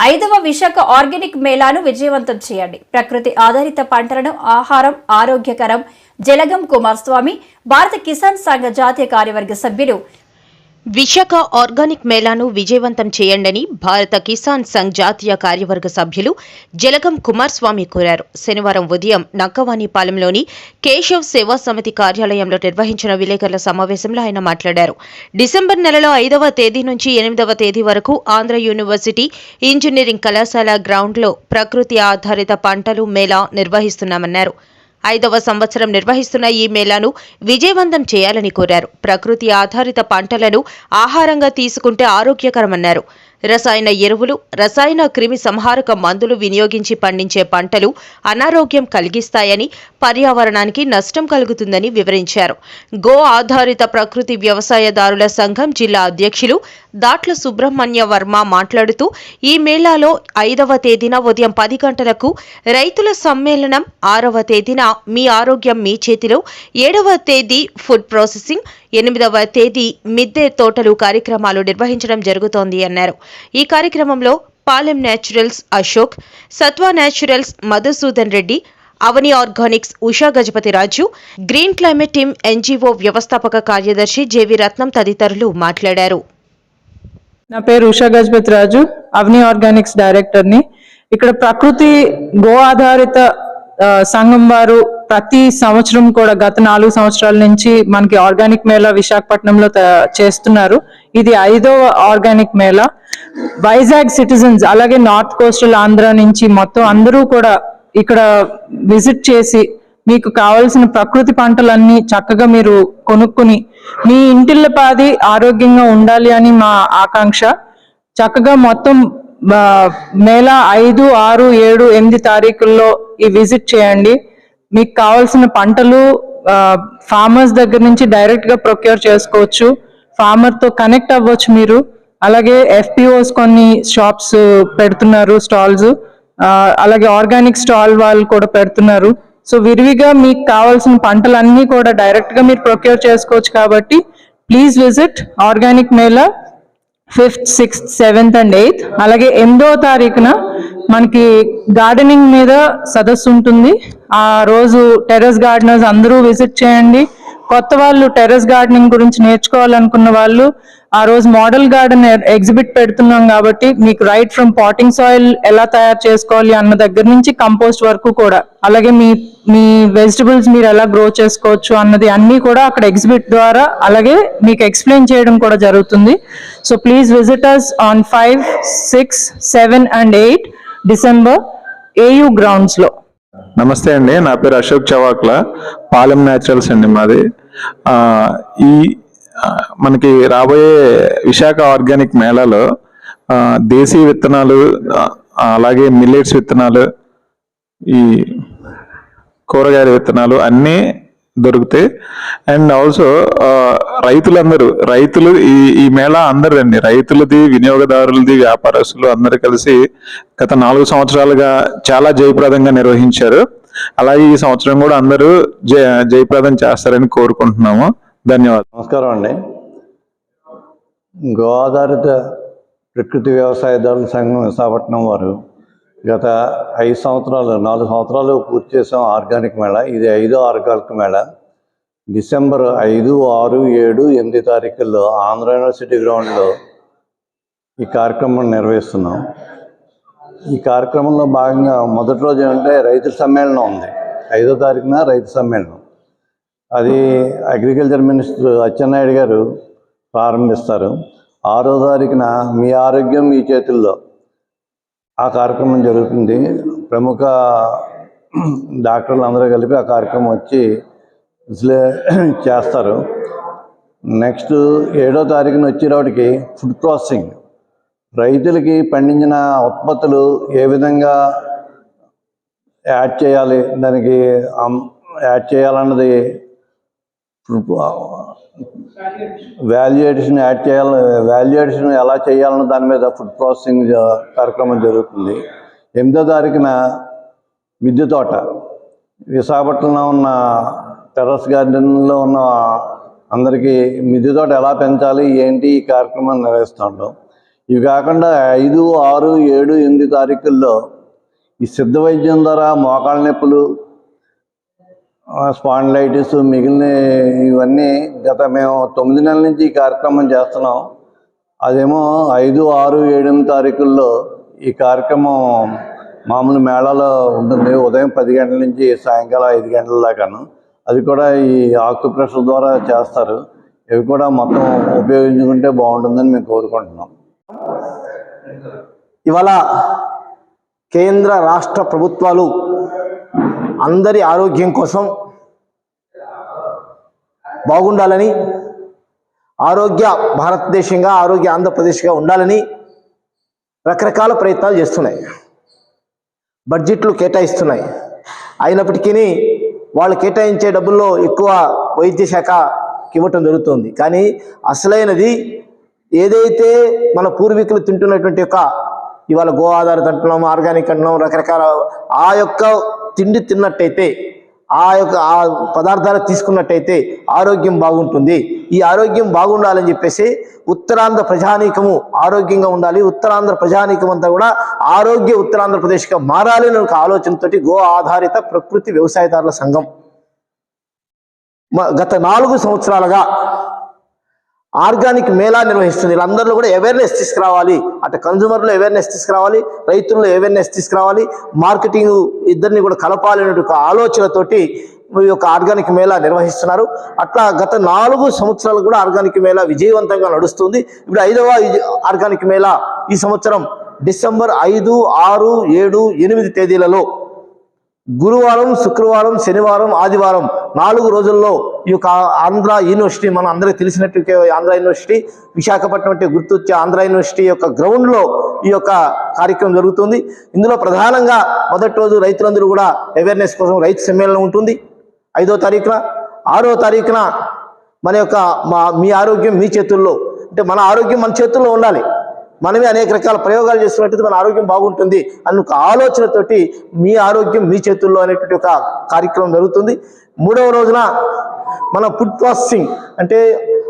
ఐదవ విశాఖ ఆర్గానిక్ మేళాను విజయవంతం చేయండి. ప్రకృతి ఆధారిత పంటలను ఆహారం ఆరోగ్యకరం జలగం కుమారస్వామి భారత కిసాన్ సంఘ జాతీయ కార్యవర్గ సభ్యులు విశాఖ ఆర్గానిక్ మేళాను విజయవంతం చేయండని భారత కిసాన్ సంఘ్ జాతీయ కార్యవర్గ సభ్యులు జలగం కుమారస్వామి కోరారు. శనివారం ఉదయం నక్కవాణిపాలెంలోని కేశవ్ సేవా సమితి కార్యాలయంలో నిర్వహించిన విలేకరుల సమావేశంలో ఆయన మాట్లాడారు. డిసెంబర్ నెలలో ఐదవ తేదీ నుంచి ఎనిమిదవ తేదీ వరకు ఆంధ్ర యూనివర్సిటీ ఇంజనీరింగ్ కళాశాల గ్రౌండ్లో ప్రకృతి ఆధారిత పంటలు మేళా నిర్వహిస్తున్నామన్నారు. ఐదవ సంవత్సరం నిర్వహిస్తున్న ఈ మేళాను విజయవంతం చేయాలని కోరారు. ప్రకృతి ఆధారిత పంటలను ఆహారంగా తీసుకుంటే ఆరోగ్యకరమన్నారు. రసాయన ఎరువులు రసాయన క్రిమి సంహారక మందులు వినియోగించి పండించే పంటలు అనారోగ్యం కలిగిస్తాయని పర్యావరణానికి నష్టం కలుగుతుందని వివరించారు. గో ఆధారిత ప్రకృతి వ్యవసాయదారుల సంఘం జిల్లా అధ్యక్షులు దాట్ల సుబ్రహ్మణ్య వర్మ మాట్లాడుతూ ఈ మేళాలో ఐదవ తేదీన ఉదయం పది గంటలకు రైతుల సమ్మేళనం ఆరవ తేదీన మీ ఆరోగ్యం మీ చేతిలో ఏడవ తేదీ ఫుడ్ ప్రాసెసింగ్ ఎనిమిదవ తేదీ మిద్దె తోటలు కార్యక్రమాలు నిర్వహించడం జరుగుతోంది అన్నారు. ఈ కార్యక్రమంలో Palem naturals Ashok Satva naturals Madhusudan Reddy Avani organics Usha Gajapathi Raju green climate team NGO వ్యవస్థాపక కార్యదర్శి జేవి రత్నం తదితరులు మాట్లాడారు. నా పేరు ఉషా గజపతి రాజు అవని ఆర్గానిక్స్ డైరెక్టర్ని. ఇక్కడ ప్రకృతి గో ఆధారిత సంఘం వారు ప్రతి సంవత్సరం కూడా గత నాలుగు సంవత్సరాల నుంచి మనకి ఆర్గానిక్ మేళా విశాఖపట్నంలో చేస్తున్నారు. ఇది ఐదో ఆర్గానిక్ మేళా. వైజాగ్ సిటిజన్స్ అలాగే నార్త్ కోస్టల్ ఆంధ్ర నుంచి మొత్తం అందరూ కూడా ఇక్కడ విజిట్ చేసి మీకు కావలసిన ప్రకృతి పంటలన్నీ చక్కగా మీరు కొనుక్కుని మీ ఇంటిల్లపాది ఆరోగ్యంగా ఉండాలి అని మా ఆకాంక్ష. చక్కగా మొత్తం మేళా ఐదు ఆరు ఏడు ఎనిమిది తారీఖుల్లో ఈ విజిట్ చేయండి. మీకు కావాల్సిన పంటలు ఫార్మర్స్ దగ్గర నుంచి డైరెక్ట్గా ప్రొక్యూర్ చేసుకోవచ్చు. ఫార్మర్తో కనెక్ట్ అవ్వచ్చు మీరు. అలాగే ఎఫ్పిఓస్ కొన్ని షాప్స్ పెడుతున్నారు స్టాల్స్. అలాగే ఆర్గానిక్ స్టాల్ వాళ్ళు కూడా పెడుతున్నారు. సో విరివిగా మీకు కావాల్సిన పంటలన్నీ కూడా డైరెక్ట్గా మీరు ప్రొక్యూర్ చేసుకోవచ్చు కాబట్టి please visit organic mela fifth sixth seventh and eighth. అలాగే ఎనిమిదో తారీఖున మనకి గార్డెనింగ్ మీద సదస్సు ఉంటుంది. ఆ రోజు టెర్రస్ గార్డెనర్స్ అందరూ విజిట్ చేయండి. కొత్త వాళ్ళు టెర్రస్ గార్డెనింగ్ గురించి నేర్చుకోవాలనుకున్న వాళ్ళు ఆ రోజు మోడల్ గార్డెన్ ఎగ్జిబిట్ పెడుతున్నాం కాబట్టి మీకు రైట్ ఫ్రమ్ పాటింగ్ సాయిల్ ఎలా తయారు చేసుకోవాలి అన్న దగ్గర నుంచి కంపోస్ట్ వరకు కూడా. అలాగే మీ మీ వెజిటబుల్స్ మీరు ఎలా గ్రో చేసుకోవచ్చు అన్నది అన్ని కూడా అక్కడ ఎగ్జిబిట్ ద్వారా అలాగే మీకు ఎక్స్ప్లెయిన్ చేయడం కూడా జరుగుతుంది. So please visit us on five six seven and eight December AU గ్రౌండ్స్లో. నమస్తే అండి నా పేరు అశోక్ చవాక్ల పాలెం న్యాచురల్స్ అండి మాది. ఈ మనకి రాబోయే విశాఖ ఆర్గానిక్ మేళాలో దేశీ విత్తనాలు అలాగే మిల్లెట్స్ విత్తనాలు ఈ కూరగాయల విత్తనాలు అన్నీ దొరుకుతాయి అండ్ ఆల్సో రైతులందరూ రైతులు ఈ ఈ మేళా అందరు రైతులది వినియోగదారులది వ్యాపారస్తులు అందరు కలిసి గత నాలుగు సంవత్సరాలుగా చాలా జయప్రదంగా నిర్వహించారు. అలాగే ఈ సంవత్సరం కూడా అందరూ జయ జయప్రదం చేస్తారని కోరుకుంటున్నాము. ధన్యవాదాలు. నమస్కారం అండి. గోదావరి ప్రకృతి వ్యవసాయదారుల సంఘం విశాఖపట్నం వారు గత ఐదు సంవత్సరాలు నాలుగు సంవత్సరాలు పూర్తి చేసాం ఆర్గానిక్ మేళా. ఇది ఐదో ఆర్గానిక్ మేళా. డిసెంబర్ ఐదు ఆరు ఏడు ఎనిమిది తారీఖుల్లో ఆంధ్ర యూనివర్సిటీ గ్రౌండ్లో ఈ కార్యక్రమం నిర్వహిస్తున్నాం. ఈ కార్యక్రమంలో భాగంగా మొదటి రోజు ఏంటంటే రైతు సమ్మేళనం ఉంది. ఐదో తారీఖున రైతు సమ్మేళనం. అది అగ్రికల్చర్ మినిస్టర్ అచ్చెన్నాయుడు గారు ప్రారంభిస్తారు. ఆరో తారీఖున మీ ఆరోగ్యం మీ చేతుల్లో. ఆ కార్యక్రమం జరుగుతుంది. ప్రముఖ డాక్టర్లు అందరూ కలిపి ఆ కార్యక్రమం వచ్చి చేస్తారు. నెక్స్ట్ ఏడో తారీఖున వచ్చేటప్పటికి ఫుడ్ ప్రాసెసింగ్. రైతులకి పండించిన ఉత్పత్తులు ఏ విధంగా యాడ్ చేయాలి దానికి యాడ్ చేయాలన్నది వాల్యుయేషన్ యాడ్ చేయాలి వాల్యుయేషన్ ఎలా చేయాలన్న దాని మీద ఫుడ్ ప్రాసెసింగ్ కార్యక్రమం జరుగుతుంది. ఎనిమిదో తారీఖున మిద్దె తోట. విశాఖపట్నంలో ఉన్న టెర్రస్ గార్డెన్లో ఉన్న అందరికీ మిద్దె తోట ఎలా పెంచాలి ఏంటి ఈ కార్యక్రమం నిర్వహిస్తుంటాం ఇవి కాకుండా ఐదు ఆరు ఏడు ఎనిమిది తారీఖుల్లో ఈ సిద్ధ వైద్యం ద్వారా మోకాళ్ళ నొప్పులు స్పాండ్లైటిస్ మిగిలిన ఇవన్నీ గత మేము తొమ్మిది నెలల నుంచి ఈ కార్యక్రమం చేస్తున్నాం. అదేమో ఐదు ఆరు ఏడు తారీఖుల్లో ఈ కార్యక్రమం మామూలు మేళాలో ఉంటుంది. ఉదయం పది గంటల నుంచి సాయంకాలం ఐదు గంటల దాకాను. అది కూడా ఈ ఆక్యుప్రెషర్ ద్వారా చేస్తారు. ఇవి కూడా మొత్తం ఉపయోగించుకుంటే బాగుంటుందని మేము కోరుకుంటున్నాం. ఇవాళ కేంద్ర రాష్ట్ర ప్రభుత్వాలు అందరి ఆరోగ్యం కోసం బాగుండాలని ఆరోగ్య భారతదేశంగా ఆరోగ్య ఆంధ్రప్రదేశ్గా ఉండాలని రకరకాల ప్రయత్నాలు చేస్తున్నాయి. బడ్జెట్లు కేటాయిస్తున్నాయి. అయినప్పటికీ వాళ్ళు కేటాయించే డబ్బుల్లో ఎక్కువ వైద్య శాఖకి ఇవ్వటం జరుగుతుంది. కానీ అసలైనది ఏదైతే మన పూర్వీకులు తింటున్నటువంటి యొక్క ఇవాళ గో ఆధారిత అంటున్నాం ఆర్గానిక్ అంటున్నాం రకరకాల ఆ యొక్క తిండి తిన్నట్టయితే ఆ యొక్క ఆ పదార్థాలు తీసుకున్నట్టయితే ఆరోగ్యం బాగుంటుంది. ఈ ఆరోగ్యం బాగుండాలని చెప్పేసి ఉత్తరాంధ్ర ప్రజానీకము ఆరోగ్యంగా ఉండాలి. ఉత్తరాంధ్ర ప్రజానీకం అంతా కూడా ఆరోగ్య ఉత్తరాంధ్రప్రదేశ్గా మారాలి అనే ఒక ఆలోచనతోటి గో ఆధారిత ప్రకృతి వ్యవసాయదారుల సంఘం. గత నాలుగు సంవత్సరాలుగా ఆర్గానిక్ మేళా నిర్వహిస్తుంది. వీళ్ళందరిలో కూడా అవేర్నెస్ తీసుకురావాలి. అటు కన్జ్యూమర్లో అవేర్నెస్ తీసుకురావాలి. రైతుల్లో అవేర్నెస్ తీసుకురావాలి. మార్కెటింగ్ ఇద్దరిని కూడా కలపాలి అనే ఒక ఆలోచనతోటి ఈ యొక్క ఆర్గానిక్ మేళా నిర్వహిస్తున్నారు. అట్లా గత నాలుగు సంవత్సరాలు కూడా ఆర్గానిక్ మేళా విజయవంతంగా నడుస్తుంది. ఇప్పుడు ఐదవ ఆర్గానిక్ మేళా ఈ సంవత్సరం డిసెంబర్ ఐదు ఆరు ఏడు ఎనిమిది తేదీలలో గురువారం శుక్రవారం శనివారం ఆదివారం నాలుగు రోజుల్లో ఈ యొక్క ఆంధ్ర యూనివర్సిటీ మనం అందరికీ తెలిసినట్టు ఆంధ్ర యూనివర్సిటీ విశాఖపట్నం అంటే గుర్తొచ్చే ఆంధ్ర యూనివర్సిటీ యొక్క గ్రౌండ్లో ఈ యొక్క కార్యక్రమం జరుగుతుంది. ఇందులో ప్రధానంగా మొదటి రోజు రైతులందరూ కూడా అవేర్నెస్ కోసం రైతు సమ్మేళనం ఉంటుంది. ఐదో తారీఖున ఆరో తారీఖున మన యొక్క మా మీ ఆరోగ్యం మీ చేతుల్లో. అంటే మన ఆరోగ్యం మన చేతుల్లో ఉండాలి. మనమే అనేక రకాల ప్రయోగాలు చేస్తున్నట్టు మన ఆరోగ్యం బాగుంటుంది అన్న ఒక ఆలోచనతోటి మీ ఆరోగ్యం మీ చేతుల్లో అనేటువంటి ఒక కార్యక్రమం జరుగుతుంది. మూడవ రోజున మన ఫుడ్ ప్రాసెసింగ్ అంటే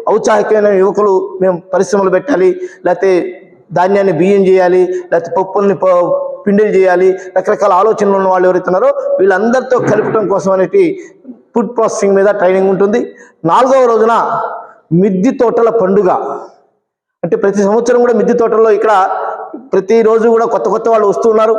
ఔత్సాహికమైన యువకులు మేము పరిశ్రమలు పెట్టాలి లేకపోతే ధాన్యాన్ని బియ్యం చేయాలి లేకపోతే పప్పుల్ని పిండిలు చేయాలి రకరకాల ఆలోచనలు ఉన్న వాళ్ళు ఎవరైతున్నారో వీళ్ళందరితో కలపడం కోసం అనేటి ఫుడ్ ప్రాసెసింగ్ మీద ట్రైనింగ్ ఉంటుంది. నాలుగవ రోజున మిద్ది తోటల పండుగ. అంటే ప్రతి సంవత్సరం కూడా మిద్దె తోటల్లో ఇక్కడ ప్రతిరోజు కూడా కొత్త కొత్త వాళ్ళు వస్తున్నారు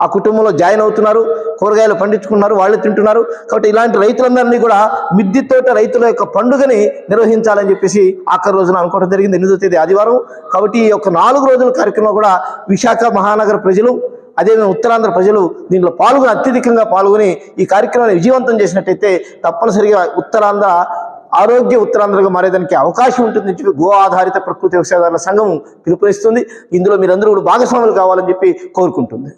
ఆ కుటుంబంలో జాయిన్ అవుతున్నారు కూరగాయలు పండించుకున్నారు వాళ్ళు తింటున్నారు. కాబట్టి ఇలాంటి రైతులందరినీ కూడా మిద్దె తోట రైతుల యొక్క పండుగని నిర్వహించాలని చెప్పేసి ఆఖరి రోజున అనుకోవడం జరిగింది. ఎనిమిదో తేదీ ఆదివారం. కాబట్టి ఈ యొక్క నాలుగు రోజుల కార్యక్రమంలో కూడా విశాఖ మహానగర ప్రజలు అదే ఉత్తరాంధ్ర ప్రజలు దీంట్లో పాల్గొని అత్యధికంగా పాల్గొని ఈ కార్యక్రమాన్ని విజయవంతం చేసినట్టయితే తప్పనిసరిగా ఉత్తరాంధ్ర ఆరోగ్య ఉత్తరాంధ్రగా మారేదానికి అవకాశం ఉంటుందని చెప్పి గో ఆధారిత ప్రకృతి వ్యవసాయదారుల సంఘం పిలుపునిస్తుంది. ఇందులో మీరందరూ కూడా భాగస్వాములు కావాలని చెప్పి కోరుకుంటుంది.